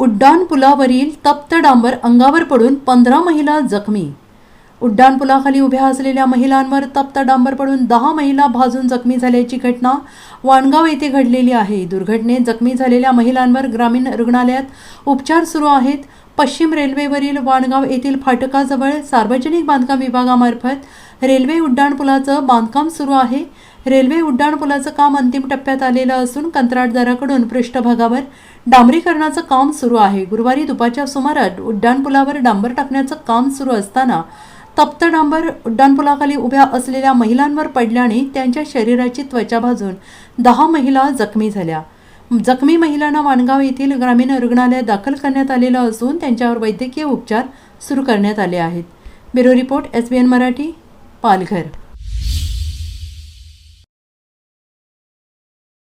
उड्डाणपुलावरील तप्त डांबर अंगावर पडून पंधरा महिला जखमी. उड्डाणपुलाखाली उभ्या असलेल्या महिलांवर तप्त डांबर पडून दहा महिला भाजून जखमी झाल्याची घटना वाणगाव येथे घडलेली आहे. दुर्घटनेत जखमी झालेल्या महिलांवर ग्रामीण रुग्णालयात उपचार सुरू आहेत. पश्चिम रेल्वेवरील वाणगाव येथील फाटकाजवळ सार्वजनिक बांधकाम विभागामार्फत रेल्वे उड्डाणपुलाचं बांधकाम सुरू आहे. रेल्वे उड्डाणपुलाचं काम अंतिम टप्प्यात आलेलं असून कंत्राटदाराकडून पृष्ठभागावर डांबरीकरणाचं काम सुरू आहे. गुरुवारी दुपारच्या सुमारात उड्डाणपुलावर डांबर टाकण्याचं काम सुरू असताना तप्त डांबर उड्डाणपुलाखाली उभ्या असलेल्या महिलांवर पडल्याने त्यांच्या शरीराची त्वचा भाजून दहा महिला जखमी झाल्या. जखमी महिलांना वाणगाव येथील ग्रामीण रुग्णालयात दाखल करण्यात आलेलं असून त्यांच्यावर वैद्यकीय उपचार सुरू करण्यात आले आहेत. Bureau report S B N Marathi Palghar.